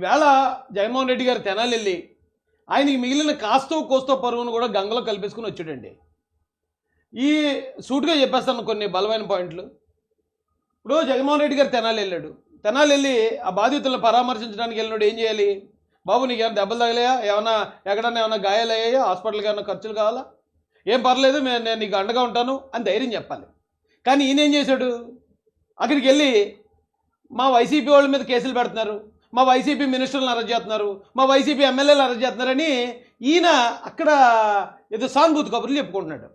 ఈవేళ జగన్మోహన్ రెడ్డి గారు తెనాలి వెళ్ళి ఆయనకి మిగిలిన కాస్తో కోస్తో పరువును కూడా గంగలో కల్పేసుకుని వచ్చాడండి. ఈ సూటుగా చెప్పేస్తాను కొన్ని బలమైన పాయింట్లు. ఇప్పుడు జగన్మోహన్ రెడ్డి గారు తెనాలి వెళ్ళాడు తెనాలి వెళ్ళి ఆ బాధితులను పరామర్శించడానికి వెళ్ళినాడు ఏం చేయాలి? బాబు నీకు ఏమైనా దెబ్బలు తగిలాయా? ఏమైనా ఎక్కడన్నా ఏమైనా గాయాలు అయ్యాయా హాస్పిటల్కి ఏమైనా ఖర్చులు కావాలా? ఏం పర్లేదు నేను నేను నీకు అండగా ఉంటాను అని ధైర్యం చెప్పాలి. కానీ ఈయన ఏం చేశాడు? అక్కడికి వెళ్ళి మా వైసీపీ వాళ్ళ మీద కేసులు పెడుతున్నారు. మా వైసీపీ మినిస్టర్లను అరెస్ట్ చేస్తున్నారు మా వైసీపీ ఎమ్మెల్యేలు అరెస్ట్ చేస్తున్నారని ఈయన అక్కడ ఏదో సానుభూతి కబుర్లు చెప్పుకుంటున్నాడు.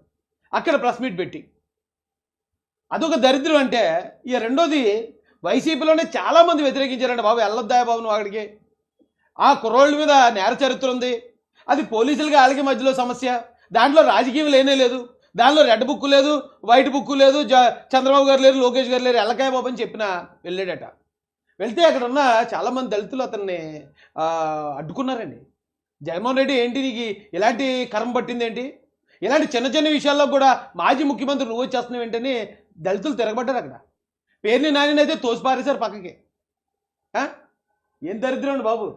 అక్కడ ప్రెస్ మీట్ పెట్టి. అదొక దరిద్రం అంటే ఇక రెండోది వైసీపీలోనే చాలామంది వ్యతిరేకించారండి బాబు వెళ్ళొద్దాయ బాబు నువ్వు అక్కడికి? ఆ కుర్రోళ్ళ మీద నేర చరిత్ర ఉంది. అది పోలీసులకి వాళ్ళకి మధ్యలో సమస్య. దాంట్లో రాజకీయం లేనే లేదు. దానిలో రెడ్ బుక్ లేదు వైట్ బుక్ లేదు జ చంద్రబాబు గారు లేరు లోకేష్ గారు లేరు ఎల్లకాయ బాబు అని చెప్పిన వెళ్ళాడట. వెళ్తే అక్కడ ఉన్న చాలామంది దళితులు అతన్ని అడ్డుకున్నారండి. జగన్మోహన్ రెడ్డి ఏంటి నీకు ఇలాంటి కర్మ పట్టింది ఏంటి? ఇలాంటి చిన్న చిన్న విషయాల్లో కూడా మాజీ ముఖ్యమంత్రి నువ్వు వచ్చేస్తున్నావు ఏంటని దళితులు తిరగబడ్డారు అక్కడ. పేరుని నాని అయితే తోసిపారేశారు పక్కకి. ఏం దరిద్రం బాబు.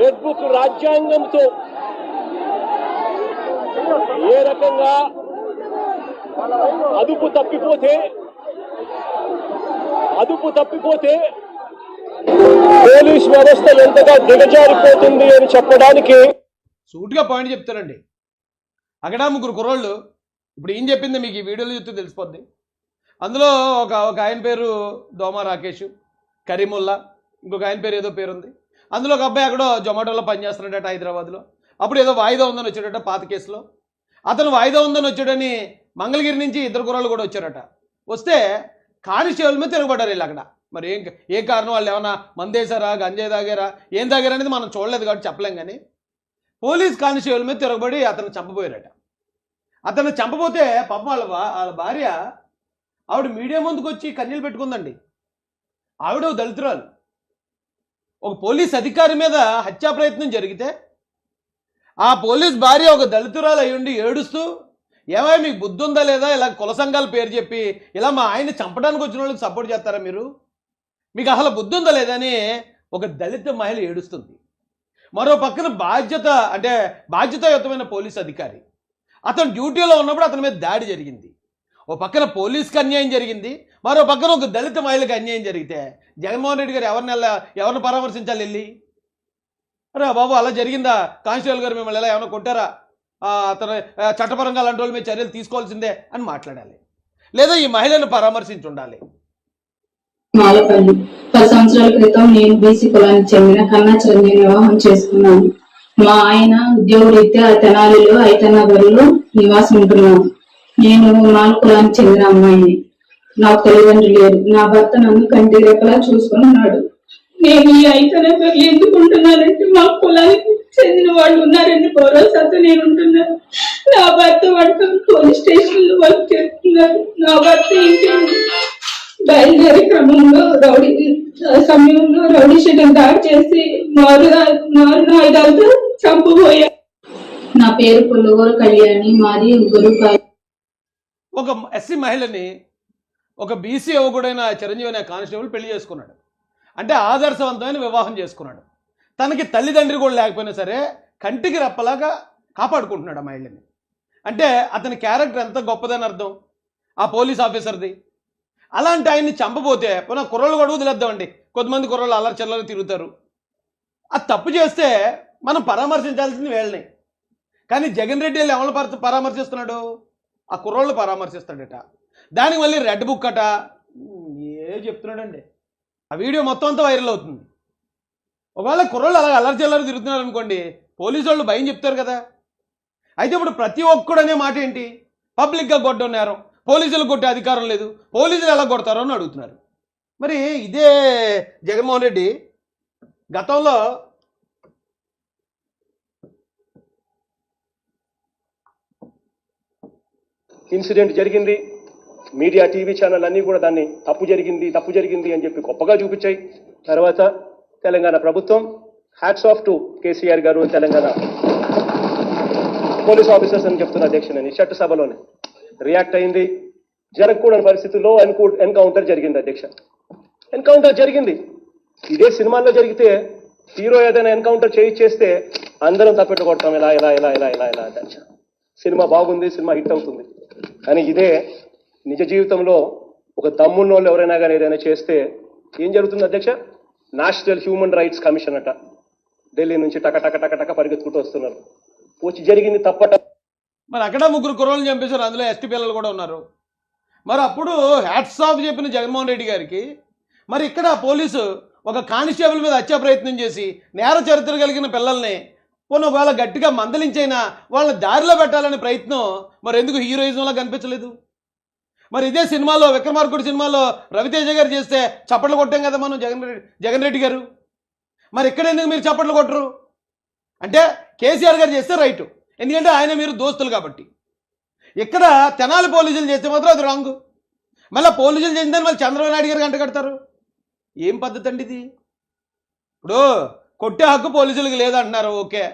రెడ్ బుక్ రాజ్యాంగంతో ఏ రకంగా అదుపు తప్పిపోతే అదుపు తప్పిపోతే పోలీస్ వ్యవస్థ ఎంతగా దిగజారిపోతుంది అని చెప్పడానికి సూటుగా పాయింట్ చెప్తారండి. అక్కడ ముగ్గురు కుర్రోళ్ళు ఇప్పుడు ఏం చెప్పింది మీకు ఈ వీడియోలో చూస్తే తెలిసిపోద్ది. అందులో ఒక ఒక ఆయన పేరు దోమ రాకేష్ కరీముల్లా ఇంకొక ఆయన పేరు ఏదో పేరు ఉంది అందులో ఒక అబ్బాయి అక్కడో జొమాటోలో పనిచేస్తున్నాడట హైదరాబాద్లో. అప్పుడు ఏదో వాయిదా ఉందని వచ్చాడట పాత కేసులో. అతను వాయిదా ఉందని వచ్చాడని మంగళగిరి నుంచి ఇద్దరు కుర్రాళ్ళు కూడా వచ్చారట. వస్తే కానిస్టేబుల్ మీద తిరగబడ్డారు వీళ్ళు అక్కడ. మరి ఏం ఏ కారణం? వాళ్ళు ఏమన్నా మందేశారా? గంజాయి తాగారా? ఏం తాగారా అనేది మనం చూడలేదు కాబట్టి చెప్పలేం కానీ పోలీస్ కానిస్టేబుల్ మీద తిరగబడి అతను చంపబోయారట. అతను చంపబోతే పాపం వాళ్ళ వాళ్ళ భార్య ఆవిడ మీడియా ముందుకు వచ్చి కన్నీళ్ళు పెట్టుకుందండి. ఆవిడ ఓ దళితురాలు. ఒక పోలీస్ అధికారి మీద హత్యా ప్రయత్నం జరిగితే ఆ పోలీస్ భార్య ఒక దళితురాలు అయ్యుండి ఏడుస్తూ ఏమై మీకు బుద్ధి ఉందా లేదా? ఇలా కుల సంఘాల పేరు చెప్పి ఇలా మా ఆయన చంపడానికి వచ్చిన వాళ్ళకి సపోర్ట్ చేస్తారా మీరు? మీకు అసలు బుద్ధి ఉందా లేదా అని ఒక దళిత మహిళ ఏడుస్తుంది. మరో పక్కన బాధ్యత అంటే బాధ్యతాయుతమైన పోలీస్ అధికారి. అతను డ్యూటీలో ఉన్నప్పుడు అతని మీద దాడి జరిగింది. ఓ పక్కన పోలీస్కి అన్యాయం జరిగింది. మరో పక్కన ఒక దళిత మహిళకి అన్యాయం జరిగితే జగన్మోహన్ రెడ్డి గారు ఎవరిని ఎలా ఎవరిని పరామర్శించాలి వెళ్ళి? అరే బాబు అలా జరిగిందా? కానిస్టేబుల్ గారు మిమ్మల్ని ఎలా ఏమైనా కొట్టారా? అతను చట్టపరంగా అలాంటి వాళ్ళ మీద చర్యలు తీసుకోవాల్సిందే అని మాట్లాడాలి. లేదా ఈ మహిళను పరామర్శించి ఉండాలి మాలపల్లి పది సంవత్సరాల క్రితం నేను బీసీ కులానికి చెందిన కన్నా చిరంజీవి వివాహం చేసుకున్నాను. మా ఆయన ఉద్యోగరీత్యా తెనాలిలో ఐతనగర్లో నివాసం ఉంటున్నాను. నేను మాల కులానికి చెందిన అమ్మాయిని. నాకు తల్లిదండ్రులు లేరు. నా భర్త నన్ను కంటి రెప్పలా చూసుకున్నాడు. నేను ఈ ఐతనగర్లు ఎందుకు ఉంటున్నానంటే మా కులానికి చెందిన వాళ్ళు ఉన్నారని భరోసాతో నేను ఉంటున్నాను. నా భర్త వంట పోలీస్ స్టేషన్లో వర్క్ చేస్తున్నారు. నా భర్త ఇంటి బయలుదేరే క్రమంలో రౌడీ సమయంలో రౌడీ షీటర్ దాడి చేసి మారు మారున ఆయుధాలతో చంపబోయా నా పేరు పుల్లగూరు కళ్యాణి మాది గురుకాయ ఒక ఎస్సీ మహిళని ఒక బీసీ యువకుడైన చిరంజీవి అనే కానిస్టేబుల్ పెళ్ళి చేసుకున్నాడు. అంటే ఆదర్శవంతమైన వివాహం చేసుకున్నాడు. తనకి తల్లిదండ్రి కూడా లేకపోయినా సరే కంటికి రెప్పలాగా కాపాడుకుంటున్నాడు ఆ మహిళని. అంటే అతని క్యారెక్టర్ ఎంత గొప్పదని అర్థం? ఆ పోలీస్ ఆఫీసర్ది. అలాంటి ఆయన్ని చంపబోతే పునః కుర్రలు కూడా వదిలేద్దామండి. కొంతమంది కుర్రలు అల్లరి చిల్లర తిరుగుతారు. అది తప్పు చేస్తే మనం పరామర్శించాల్సింది వీళ్ళని. కానీ జగన్ రెడ్డి వెళ్ళి ఎవరు పరామర్శిస్తున్నాడు? ఆ కుర్రోళ్ళు పరామర్శిస్తాడట. దానికి మళ్ళీ రెడ్ బుక్ అట. ఏ చెప్తున్నాడండి. ఆ వీడియో మొత్తం అంతా వైరల్ అవుతుంది. ఒకవేళ కుర్రోళ్ళు అలా అల్లరి చిల్లర తిరుగుతున్నారు అనుకోండి పోలీసు వాళ్ళు భయం చెప్తారు కదా. అయితే ఇప్పుడు ప్రతి ఒక్కడు అనే మాట ఏంటి? పబ్లిక్గా కొట్టడం నేరం. పోలీసులు కొట్టే అధికారం లేదు. పోలీసులు ఎలా కొడతారో అని అడుగుతున్నారు. మరి ఇదే జగన్మోహన్ రెడ్డి గతంలో ఇన్సిడెంట్ జరిగింది. మీడియా టీవీ ఛానల్ అన్నీ కూడా దాన్ని తప్పు జరిగింది తప్పు జరిగింది అని చెప్పి గొప్పగా చూపించాయి. తర్వాత తెలంగాణ ప్రభుత్వం హ్యాట్స్ ఆఫ్ టు కేసీఆర్ గారు తెలంగాణ పోలీస్ ఆఫీసర్స్ అని చెప్తున్న అధ్యక్షుని చట్ట సభలోనే. రియాక్ట్ అయింది. జరగకూడని పరిస్థితుల్లో ఎన్కౌ- ఎన్కౌంటర్ జరిగింది అధ్యక్ష. ఎన్కౌంటర్ జరిగింది. ఇదే సినిమాల్లో జరిగితే హీరో ఏదైనా ఎన్కౌంటర్ చేయిచ్చేస్తే అందరం తప్పెట్టు కొడతాం ఇలా ఇలా ఇలా ఇలా ఇలా ఇలా అధ్యక్ష. సినిమా బాగుంది సినిమా హిట్ అవుతుంది. కానీ ఇదే నిజ జీవితంలో ఒక తమ్మున్నోళ్ళు ఎవరైనా కానీ ఏదైనా చేస్తే ఏం జరుగుతుంది అధ్యక్ష? నేషనల్ హ్యూమన్ రైట్స్ కమిషన్ అట. ఢిల్లీ నుంచి టక టక టక టక పరిగెత్తుకుంటూ వస్తున్నారు. వచ్చి జరిగింది తప్పట. మరి అక్కడ ముగ్గురు కుర్రోళ్ళు చంపేశారు అందులో ఎస్టీ పిల్లలు కూడా ఉన్నారు. మరి అప్పుడు హ్యాట్స్ ఆఫ్ చెప్పిన జగన్మోహన్ రెడ్డి గారికి మరి ఇక్కడ పోలీసు ఒక కానిస్టేబుల్ మీద హత్యా ప్రయత్నం చేసి నేర చరిత్ర కలిగిన పిల్లల్ని పోనీ ఒకవేళ గట్టిగా మందలించైనా వాళ్ళని దారిలో పెట్టాలనే ప్రయత్నం మరి ఎందుకు హీరోయిజంలా కనిపించలేదు? మరి ఇదే సినిమాలో విక్రమార్కుడు సినిమాలో రవితేజ గారు చేస్తే చప్పట్లు కొట్టాం కదా మనం జగన్ రెడ్డి జగన్ రెడ్డి గారు. మరి ఇక్కడ ఎందుకు మీరు చప్పట్లు కొట్టరు? అంటే కేసీఆర్ గారు చేస్తే రైటు. ఎందుకంటే ఆయన మీరు దోస్తులు కాబట్టి. ఇక్కడ తెనాలి పోలీసులు చేస్తే మాత్రం అది రాంగ్. మళ్ళీ పోలీసులు చేసిందని మళ్ళీ చంద్రబాబు నాయుడు గారు గంట కడతారు. ఏం పద్ధతి అండి ఇది? ఇప్పుడు కొట్టే హక్కు పోలీసులకు లేదంటున్నారు ఓకే.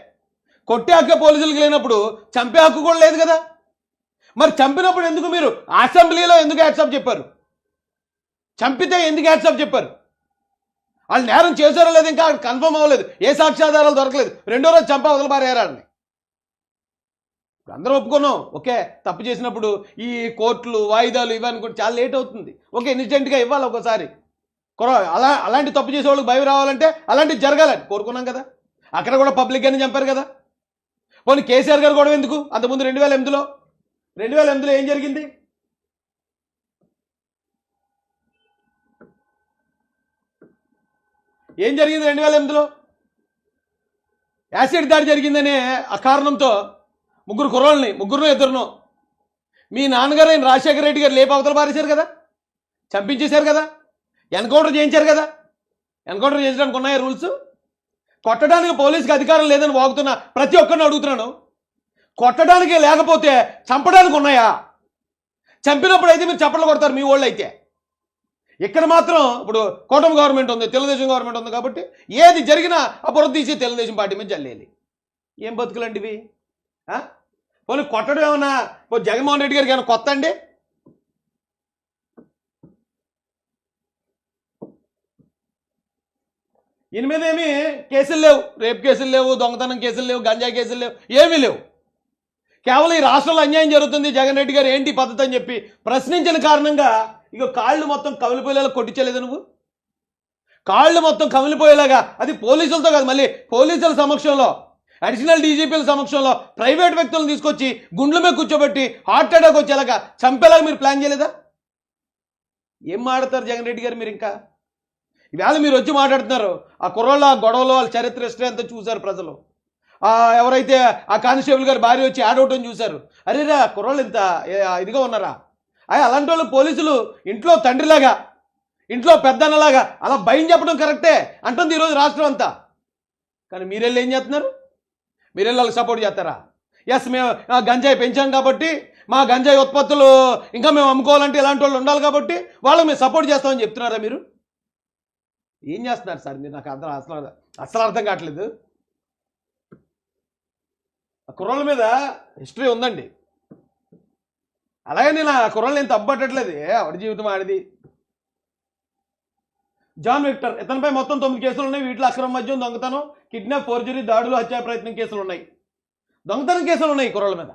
కొట్టే హక్కు పోలీసులకు లేనప్పుడు చంపే హక్కు కూడా లేదు కదా. మరి చంపినప్పుడు ఎందుకు మీరు అసెంబ్లీలో ఎందుకు యాక్సెప్ట్ చెప్పారు? చంపితే ఎందుకు యాక్సెప్ట్ చెప్పారు? వాళ్ళు నేరం చేశారో లేదు ఇంకా కన్ఫర్మ్ అవ్వలేదు. ఏ సాక్ష్యాధారాలు దొరకలేదు. రెండో రోజు చంప వదల పారేయాలని అందరూ ఒప్పుకున్నాం. ఓకే తప్పు చేసినప్పుడు ఈ కోర్టులు వాయిదాలు ఇవన్నీ కూడా చాలా లేట్ అవుతుంది. ఓకే ఇన్సిడెంట్గా ఇవ్వాలి ఒకసారి. కొర అలా అలాంటి తప్పు చేసే వాళ్ళకి భయం రావాలంటే అలాంటివి జరగాలని కోరుకున్నాం కదా. అక్కడ కూడా పబ్లిక్ అని చంపారు కదా. పోనీ కేసీఆర్ గారు కూడా ఎందుకు? అంతకుముందు రెండు వేల ఎనిమిదిలో రెండు వేల ఎనిమిదిలో ఏం జరిగింది? ఏం జరిగింది రెండు వేల ఎనిమిదిలో? యాసిడ్ దాడి జరిగిందనే ఆ కారణంతో ముగ్గురు కుర్రోళ్ళని ముగ్గురు ఇద్దరును మీ నాన్నగారు ఆయన రాజశేఖర రెడ్డి గారు లేపు అవతల పారేశారు కదా? చంపించేశారు కదా? ఎన్కౌంటర్ చేయించారు కదా? ఎన్కౌంటర్ చేయించడానికి ఉన్నాయా రూల్స్? కొట్టడానికి పోలీసుకి అధికారం లేదని వాగుతున్నా ప్రతి ఒక్కరిని అడుగుతున్నాను. కొట్టడానికి లేకపోతే చంపడానికి ఉన్నాయా? చంపినప్పుడు అయితే మీరు చప్పట్లు కొడతారు మీ వాళ్ళు అయితే ఇక్కడ మాత్రం ఇప్పుడు కూటమి గవర్నమెంట్ ఉంది తెలుగుదేశం గవర్నమెంట్ ఉంది కాబట్టి ఏది జరిగినా అప్పుడు తీసి తెలుగుదేశం పార్టీ మీద జల్లేయాలి. ఏం బతుకులంటివి పోనీ కొట్టడం ఏమన్నా ఓ జగన్మోహన్ రెడ్డి గారికి ఏమైనా కొత్త అండి? ఈయన మీద ఏమి కేసులు లేవు రేప్ కేసులు లేవు దొంగతనం కేసులు లేవు గంజాయి కేసులు లేవు ఏమీ లేవు. కేవలం ఈ రాష్ట్రంలో అన్యాయం జరుగుతుంది. జగన్ రెడ్డి గారు ఏంటి పద్ధతి అని చెప్పి ప్రశ్నించిన కారణంగా ఇక కాళ్ళు మొత్తం కమిలిపోయేలా కొట్టించలేదు నువ్వు? కాళ్ళు మొత్తం కమిలిపోయేలాగా అది పోలీసులతో కాదు మళ్ళీ పోలీసుల సమక్షంలో అడిషనల్ డీజీపీల సమక్షంలో ప్రైవేట్ వ్యక్తులను తీసుకొచ్చి గుండ్ల మీద కూర్చోబెట్టి హార్ట్ అటాక్ వచ్చేలాగా చంపేలాగా మీరు ప్లాన్ చేయలేదా? ఏం మాడతారు జగన్ రెడ్డి గారు మీరు ఇంకా? ఈవేళ మీరు వచ్చి మాట్లాడుతున్నారు ఆ కుర్రోళ్ళ ఆ గొడవలో వాళ్ళ చరిత్ర హిస్టరీ అంతా చూశారు ప్రజలు. ఎవరైతే ఆ కానిస్టేబుల్ గారు భార్య వచ్చి ఆడవటం చూశారు. అరేరా కుర్రోళ్ళు ఇంత ఇదిగా ఉన్నారా? అయ్యా అలాంటి వాళ్ళు పోలీసులు ఇంట్లో తండ్రిలాగా ఇంట్లో పెద్దన్నలాగా అలా భయం చెప్పడం కరెక్టే అంటుంది ఈరోజు రాష్ట్రం అంతా. కానీ మీరెళ్ళి ఏం చేస్తున్నారు? మీరెళ్ళి వాళ్ళకి సపోర్ట్ చేస్తారా? ఎస్ మేము గంజాయి పెంచాం కాబట్టి మా గంజాయి ఉత్పత్తులు ఇంకా మేము అమ్ముకోవాలంటే ఇలాంటి వాళ్ళు ఉండాలి కాబట్టి వాళ్ళకి మేము సపోర్ట్ చేస్తామని చెప్తున్నారా మీరు? ఏం చేస్తున్నారు సార్? మీరు నాకు అర్థం అసలు అసలు అర్థం కావట్లేదు. కుర్రోళ్ళ మీద హిస్టరీ ఉందండి. అలాగే నేను ఆ కుర్రోళ్ళు నేను తప్పట్టట్లేదు ఆవిడ ఎవరి జీవితం ఆడిది? జాన్ విక్టర్ ఇతనిపై మొత్తం తొమ్మిది కేసులు ఉన్నాయి. వీటిలో అక్రమ మద్యం దొంగతనం కిడ్నాప్ ఫోర్జరీ దాడులు హత్యా ప్రయత్నం కేసులు ఉన్నాయి. దొంగతనం కేసులు ఉన్నాయి కుర్రల కుర్రోళ్ళ మీద.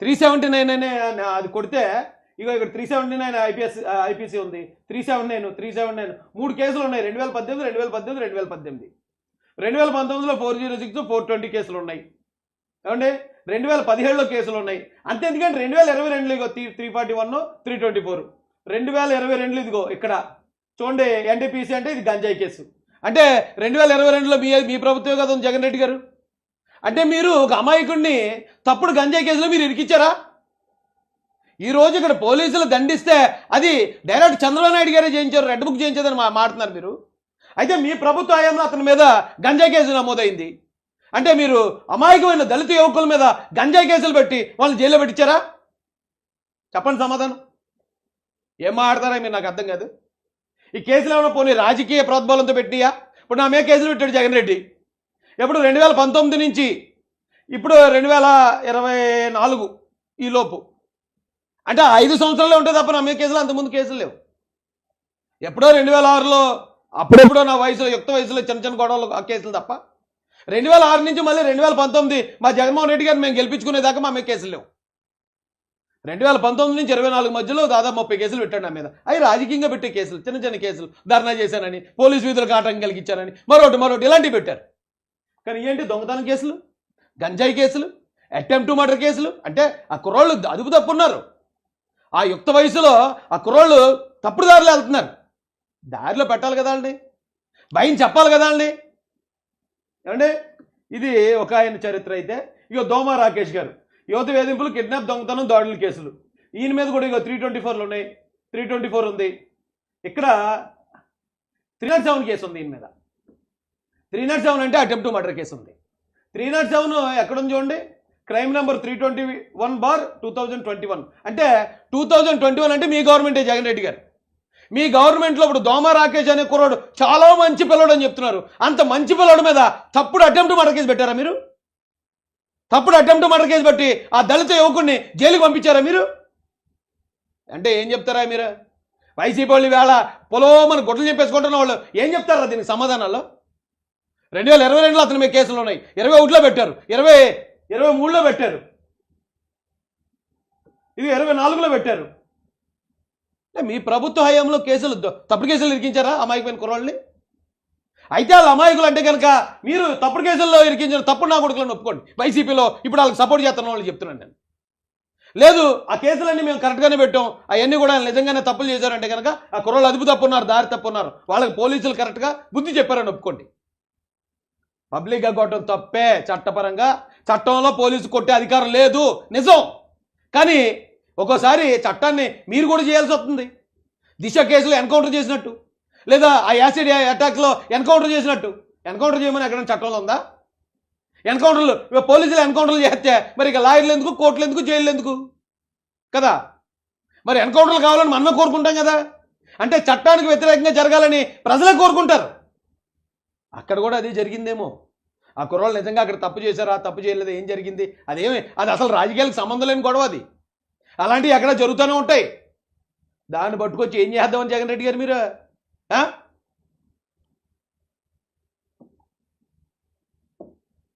త్రీ సెవెంటీ నైన్ అనే అది కొడితే ఇక ఇక్కడ three seventy nine IPS IPC ఉంది. Three seven nine three seven nine మూడు కేసులు ఉన్నాయి. రెండు వేల పద్దెనిమిది రెండు వేల పద్దెనిమిది రెండు వేల పద్దెనిమిది. రెండు వేల పంతొమ్మిదిలో four zero six four twenty కేసులు ఉన్నాయి. ఏమండి? రెండు వేల పదిహేడులో కేసులు ఉన్నాయి. అంతే ఎందుకంటే రెండు వేల ఇరవై రెండులో ఇగో three three forty one three twenty four. రెండు వేల ఇరవై రెండులో ఇదిగో ఇక్కడ చూడండి ఎన్టీపీసీ అంటే ఇది గంజాయి కేసు. అంటే రెండు వేల ఇరవై రెండులో మీ మీ ప్రభుత్వమే కదా ఉంది జగన్ రెడ్డి గారు? అంటే మీరు ఒక అమాయకుడిని తప్పుడు గంజాయి కేసులో మీరు ఇరికిచ్చారా? ఈ రోజు ఇక్కడ పోలీసులు దండిస్తే అది డైరెక్ట్ చంద్రబాబు నాయుడు గారే చేయించారు రెడ్ బుక్ చేయించదని మా మాట్లాడుతున్నారు మీరు. అయితే మీ ప్రభుత్వ హయాంలో అతని మీద గంజాయి కేసు నమోదైంది. అంటే మీరు అమాయకమైన దళిత యువకుల మీద గంజాయి కేసులు పెట్టి వాళ్ళని జైల్లో పెట్టించారా? చెప్పండి సమాధానం. ఏం మాట్లాడతారా మీరు నాకు అర్థం కాదు. ఈ కేసులు ఏమైనా పోనీ రాజకీయ ప్రోద్బలంతో పెట్టియా? ఇప్పుడు నా మీద కేసులు పెట్టాడు జగన్ రెడ్డి. ఎప్పుడు రెండు వేల పంతొమ్మిది నుంచి ఇప్పుడు రెండు వేల ఇరవై నాలుగు ఈ లోపు. అంటే ఆ ఐదు సంవత్సరాలే ఉంటాయి తప్ప నా మీద కేసులు అంతకుముందు కేసులు లేవు. ఎప్పుడో రెండు వేల ఆరులో అప్పుడెప్పుడో నా వయసులో యుక్త వయసులో చిన్న చిన్న గొడవలు ఆ కేసులు తప్ప. రెండు వేల ఆరు నుంచి మళ్ళీ రెండు వేల పంతొమ్మిది మా జగన్మోహన్ రెడ్డి గారిని మేము గెలిపించుకునేదాకా మా మీద కేసులు లేవు. రెండు వేల పంతొమ్మిది నుంచి ఇరవై నాలుగు మధ్యలో దాదాపు ముప్పై కేసులు పెట్టాడు నా మీద. అవి రాజకీయంగా పెట్టే కేసులు చిన్న చిన్న కేసులు ధర్నా చేశానని పోలీసు విధులకు ఆటంకం కలిగించానని మరొకటి మరొకటి ఇలాంటివి పెట్టారు. కానీ ఏంటి దొంగతనం కేసులు గంజాయి కేసులు అటెంప్ట్ మర్డర్ కేసులు? అంటే ఆ కుర్రోళ్ళు అదుపు తప్పున్నారు. ఆ యుక్త వయసులో ఆ కుర్రోళ్ళు తప్పుడు దారిలో వెళ్తున్నారు. దారిలో పెట్టాలి కదా అండి భయం చెప్పాలి కదా అండి ఏమండి? ఇది ఒక ఆయన చరిత్ర అయితే. ఇక దోమ రాకేష్ గారు. యువత వేధింపులు కిడ్నాప్ దొంగతనం దాడుల కేసులు. ఈయన మీద కూడా ఇక త్రీ ట్వంటీ ఫోర్లు ఉన్నాయి. త్రీ ట్వంటీ ఫోర్ ఉంది. ఇక్కడ త్రీ నాట్ సెవెన్ కేసు ఉంది ఈయన మీద. త్రీ నాట్ సెవెన్ అంటే అటెంప్ట్ మర్డర్ కేసు ఉంది. త్రీ నాట్ సెవెన్ ఎక్కడుంది చూడండి? Crime number three twenty one bar two thousand twenty one అంటే టూ థౌజండ్ ట్వంటీ వన్ అంటే మీ గవర్నమెంటే జగన్ రెడ్డి గారు. మీ గవర్నమెంట్లో ఇప్పుడు దోమ రాకేష్ అనే కుర్రాడు చాలా మంచి పిల్లడు అని చెప్తున్నారు. అంత మంచి పిల్లడు మీద తప్పుడు అటెంప్ట్ మర్డర్ కేసు పెట్టారా మీరు? తప్పుడు అటెంప్ట్ మర్డర్ కేసు పెట్టి ఆ దళిత యువకుడిని జైలుకి పంపించారా మీరు? అంటే ఏం చెప్తారా మీరు? వైసీపీ వాళ్ళు వేళ పొలోమని గుడ్లు చెప్పేసుకుంటున్న వాళ్ళు ఏం చెప్తారా దీనికి సమాధానాలు రెండు వేల ఇరవై రెండులో అతని మీద కేసులు ఉన్నాయి. ఇరవై ఒకటిలో పెట్టారు. ఇరవై ఇరవై మూడులో పెట్టారు. ఇది ఇరవై నాలుగులో పెట్టారు. మీ ప్రభుత్వ హయాంలో కేసులు తప్పుడు కేసులు ఇరికించారా అమాయకమైన కుర్రాళ్ళని? అయితే వాళ్ళ అమాయకులు అంటే కనుక మీరు తప్పుడు కేసుల్లో ఇరికించిన తప్పుడు నా కొడుకులను ఒప్పుకోండి. వైసీపీలో ఇప్పుడు వాళ్ళకి సపోర్ట్ చేస్తున్న వాళ్ళు చెప్తున్నాను నేను. లేదు ఆ కేసులన్నీ మేము కరెక్ట్గానే పెట్టాం. అవన్నీ కూడా నిజంగానే తప్పులు చేశారంటే కనుక ఆ కుర్రోళ్ళు అదుపు తప్పున్నారు దారి తప్పున్నారు. వాళ్ళకి పోలీసులు కరెక్ట్గా బుద్ధి చెప్పారని ఒప్పుకోండి. పబ్లిక్గా కొట్టడం తప్పే చట్టపరంగా. చట్టంలో పోలీసు కొట్టే అధికారం లేదు. నిజం. కానీ ఒక్కోసారి చట్టాన్ని మీరు కూడా చేయాల్సి వస్తుంది. దిశ కేసులో ఎన్కౌంటర్ చేసినట్టు. లేదా ఆ యాసిడ్ అటాక్లో ఎన్కౌంటర్ చేసినట్టు. ఎన్కౌంటర్ చేయమని ఎక్కడైనా చట్టంలో ఉందా? ఎన్కౌంటర్లు పోలీసులు ఎన్కౌంటర్లు చేస్తే మరి ఇక లాయర్లు ఎందుకు కోర్టులు ఎందుకు జైలు ఎందుకు? కదా? మరి ఎన్కౌంటర్లు కావాలని మనమే కోరుకుంటాం కదా? అంటే చట్టానికి వ్యతిరేకంగా జరగాలని ప్రజలే కోరుకుంటారు. అక్కడ కూడా అది జరిగిందేమో. ఆ కుర్రాళ్ళు నిజంగా అక్కడ తప్పు చేశారా తప్పు చేయలేదు ఏం జరిగింది? అదేమి అది అసలు రాజకీయాలకు సంబంధం లేని గొడవ అది. అలాంటివి ఎక్కడ జరుగుతూనే ఉంటాయి. దాన్ని పట్టుకొచ్చి ఏం చేద్దామని జగన్ రెడ్డి గారు మీరు